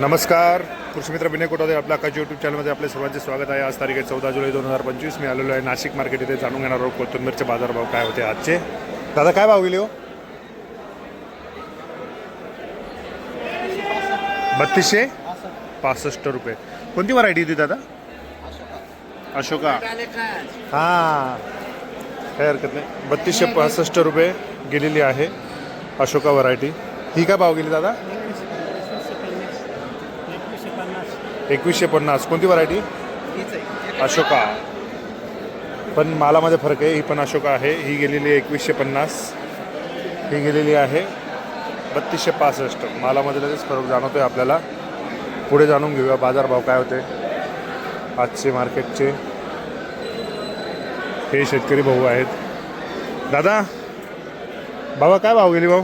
नमस्कार. कृषीमित्र विनय कोटादे आपल्या आकाश यूट्यूब चॅनलमध्ये आपले सर्वांचे स्वागत आहे. आज तारीख आहे चौदा जुलै दोन हजार पंचवीस. मी आलेलो आहे नाशिक मार्केट इथे. जाणून घेणार आहोत कोथिंबीरचे बाजारभाव काय होते आजचे. दादा काय भाव गेले हो? बत्तीसशे? पासष्ट रुपये. कोणती व्हरायटी होती दादा? अशोका. हां. काय हरकत नाही. बत्तीसशे पासष्ट रुपये गेलेली आहे अशोका व्हरायटी ही काय भाव गेली दादा? एकवीसशे पन्नास. कोणती व्हरायटी अशोका. पण मालामध्ये फरक आहे. ही पण अशोका आहे. ही गेलेली आहे एकवीसशे पन्नास. ही गेलेली आहे बत्तीसशे पासष्ट. मालामध्ये लगेच फरक जाणवतो आहे आपल्याला. पुढे जाणून घेऊया बाजारभाव काय होते. आजचे मार्केटचे. हे शेतकरी भाऊ आहेत. दादा बाबा काय भाव गेली भाऊ?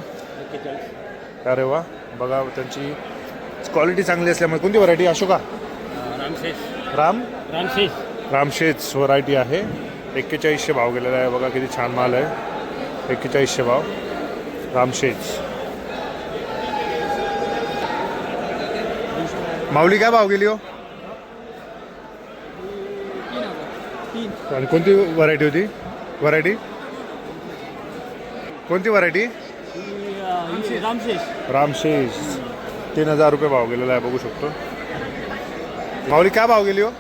अरे वा. बघा त्यांची क्वालिटी चांगली असल्यामुळे कोणती व्हरायटी अशोका? रामशेष. राम? रामशेष. रामशेज व्हरायटी आहे. एक्केचाळीसशे भाव गेलेला आहे. बघा किती छान माल आहे. एक्केचाळीसशे भाव. रामशेज माऊली काय भाव गेली हो? आणि कोणती व्हरायटी होती? व्हरायटी कोणती व्हरायटी रामशेष. रामशेज तीन हजार रुपये भाव गेलेला आहे बघू शकतो. माऊली काय भाव गेली हो?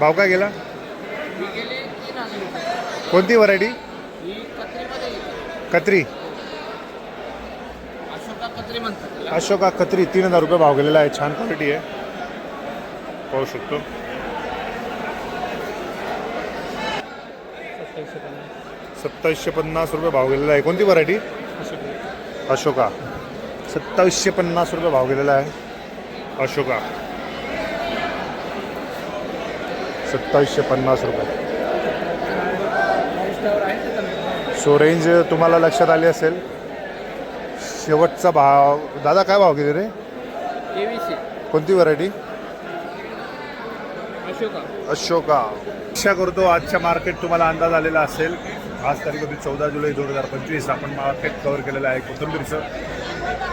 भाव काय गेला? कोणती व्हरायटी कत्री. अशोका कत्री तीन हजार रुपये भाव गेलेला आहे छान क्वालिटी आहे. पाहू शकतो. सत्तावीसशे पन्नास रुपये भाव गेलेला आहे. कोणती व्हरायटी अशोका. सत्तावीसशे पन्नास रुपये भाव गेलेला आहे. अशोका. सत्तावीसशे पन्नास रुपये. सो रेंज तुम्हाला लक्षात आली असेल. शेवटचा भाव. दादा काय भाव गेले रे? कोणती व्हरायटी अशोका. अशोका. करतो आजच्या मार्केट तुम्हाला अंदाज आलेला असेल. आज तारीख होती चौदा जुलै दोन हजार पंचवीस. आपण मार्केट कव्हर केलेलं आहे कोथंबीरचं.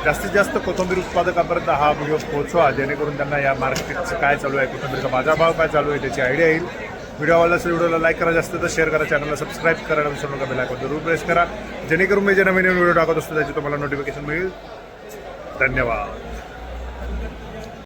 जास्तीत जास्त कोथंबीर उत्पादकापर्यंत हा व्हिडिओ पोहोचवा जेणेकरून त्यांना या मार्केटचं काय चालू आहे कोथंबीरचा बाजारभाव काय चालू आहे त्याची आयडिया येईल. व्हिडिओ आवडला असेल व्हिडिओला लाईक करा जास्त तर शेअर करा चॅनलला सबस्क्राईब करायला विसरू नका बेल आयकॉन जरूर प्रेस करा. जेणेकरून मी जे नवीन व्हिडिओ टाकत असतो त्याची तुम्हाला नोटिफिकेशन मिळेल. धन्यवाद.